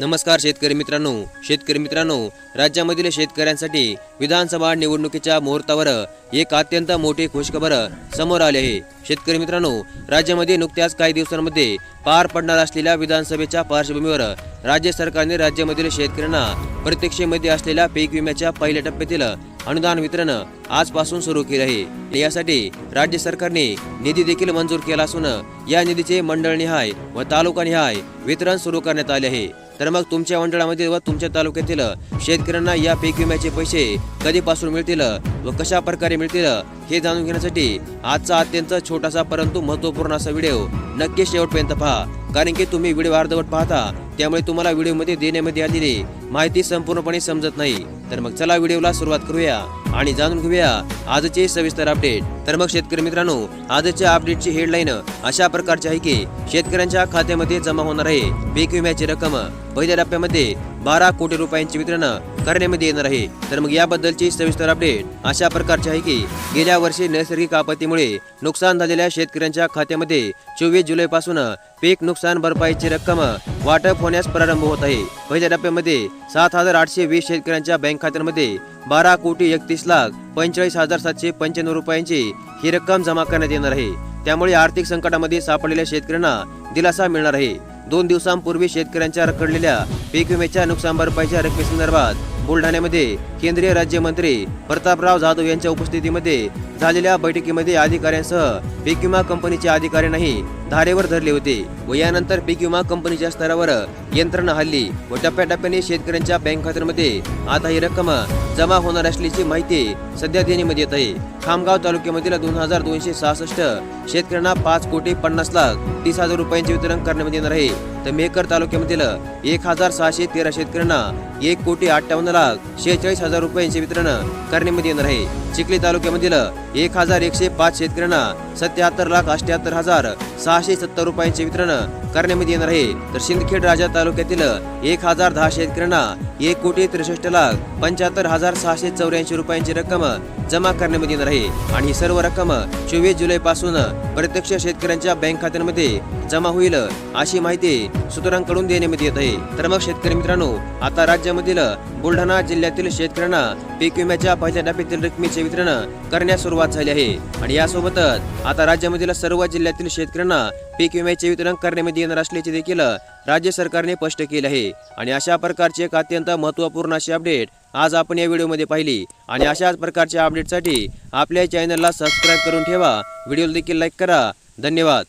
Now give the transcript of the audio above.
नमस्कार शेतकरी मित्रांनो. शेतकरी मित्रांनो राज्यामधील शेतकऱ्यांसाठी विधानसभा निवडणुकीच्या मुहूर्तावर एक अत्यंत मोठी खुशखबर समोर आली आहे. शेतकरी मित्रांनो राज्यामध्ये नुकत्याच काही दिवसांमध्ये पार पडणार असलेल्या विधानसभेच्या पार्श्वभूमीवर राज्य सरकारने राज्यामधील शेतकऱ्यांना प्रत्यक्षेमध्ये असलेल्या पीक विम्याच्या पहिल्या टप्प्यातील अनुदान वितरण आजपासून सुरू केले आहे. यासाठी राज्य सरकारने निधी देखील मंजूर केला असून या निधीचे मंडळनिहाय व तालुकानिहाय वितरण सुरू करण्यात आले आहे. तर मग तुमच्या मंडळामध्ये व तुमच्या तालुक्यातील शेतकऱ्यांना या पीक विम्याचे पैसे कधीपासून मिळतील व कशा प्रकारे मिळतील हे जाणून घेण्यासाठी आजचा अत्यंत छोटासा परंतु महत्त्वपूर्ण असा व्हिडिओ नक्की शेवटपर्यंत पहा. कारण की तुम्ही व्हिडिओ अर्धवट पाहता त्यामुळे तुम्हाला व्हिडिओमध्ये देण्यामध्ये आलेली माहिती संपूर्णपणे समजत नाही. तर मग चला व्हिडिओला सुरुवात करूया आणि जाणून घेऊया आजचे सविस्तर अपडेट तर मग शेतकरी मित्रांनो आजच्या अपडेटची हेडलाईन अशा प्रकारची आहे की शेतकऱ्यांच्या खात्यामध्ये जमा होणार आहे पीक विम्याची रक्कम. पहिल्या टप्प्यामध्ये बारा कोटी रुपयांचे वितरण करण्यामध्ये येणार आहे. तर मग याबद्दलची सविस्तर अपडेट अशा प्रकारची आहे की गेल्या वर्षी नैसर्गिक आपत्तीमुळे नुकसान झालेल्या शेतकऱ्यांच्या खात्यामध्ये चोवीस जुलै पासून पीक नुकसान भरपाईची रक्कम वाटप होण्यास प्रारंभ होत आहे. पहिल्या टप्प्यामध्ये सात हजार आठशे वीस शेतकऱ्यांच्या बँक खात्यांमध्ये बारा कोटी एकतीस लाख पंचेचाळीस हजार सातशे पंच्याण्णव रुपयांची ही रक्कम जमा करण्यात येणार आहे. त्यामुळे आर्थिक संकटामध्ये सापडलेल्या शेतकऱ्यांना दिलासा मिळणार आहे. दोन दिवसांपूर्वी शेतकऱ्यांच्या रखडलेल्या पीक विम्याच्या नुकसान भरपाईच्या रकमेसंदर्भात बुलढाण्यामध्ये केंद्रीय राज्यमंत्री प्रतापराव जाधव यांच्या उपस्थितीमध्ये झालेल्या बैठकीमध्ये अधिकाऱ्यांसह पीक विमा कंपनीच्या अधिकाऱ्यांनाही धारेवर धरले होते व यानंतर पीक विमा कंपनीच्या स्तरावर यंत्रणा हल्ली व टप्प्याटप्प्याने शेतकऱ्यांच्या बँक खात्यांमध्ये आता ही रक्कम जमा होणार असल्याची माहिती सध्या देण्यामध्ये येत आहे. खामगाव तालुक्यामधील दोन हजार दोनशे सहासष्ट शेतकऱ्यांना पाच कोटी पन्नास लाख तीस हजार रुपयांचे वितरण करण्यात येणार आहे. तर मेकर तालुक्यामधील एक हजार सहाशे तेरा शेतकऱ्यांना एक कोटी अठ्ठावन्न लाख शेहेचाळीस हजार रुपयांचे वितरण करण्यामध्ये येणार आहे. चिखली तालुक्यामधील एक हजार एकशे पाच शेतकऱ्यांना सत्याहत्तर लाख अठ्याहत्तर हजार सहाशे सत्तर रुपयांचे वितरण करण्यामध्ये येणार आहे. तर सिंदखेड राजा तालुक्यातील एक हजार दहा शेतकऱ्यांना एक कोटी त्रेसष्ट लाख पंच्याहत्तर हजार सहाशे चौऱ्याऐंशी रुपयांची रक्कम जमा करण्यामध्ये येणार आहे. आणि ही सर्व रक्कम चोवीस जुलै पासून प्रत्यक्ष शेतकऱ्यांच्या बँक खात्यांमध्ये जमा होईल अशी माहिती सूत्रांकडून देण्यात येत आहे. तर मग शेतकरी मित्रांनो आता राज्यामधील बुलढाणा जिल्ह्यातील शेतकऱ्यांना पीक विम्याच्या पहिल्या टप्प्यातील रकमेचे वितरण करण्यास सुरुवात झाली आहे. आणि यासोबतच आता राज्यामधील सर्व जिल्ह्यातील शेतकऱ्यांना पीक विम्याचे वितरण करण्यामध्ये येणार असल्याचे देखील राज्य सरकारने स्पष्ट केले आहे. आणि अशा प्रकारचे एक अत्यंत महत्त्वपूर्ण अशी अपडेट आज आपण या व्हिडिओमध्ये पाहिली. आणि अशाच प्रकारच्या अपडेटसाठी आपल्या चॅनलला सबस्क्राईब करून ठेवा. व्हिडिओला देखील लाईक करा. धन्यवाद.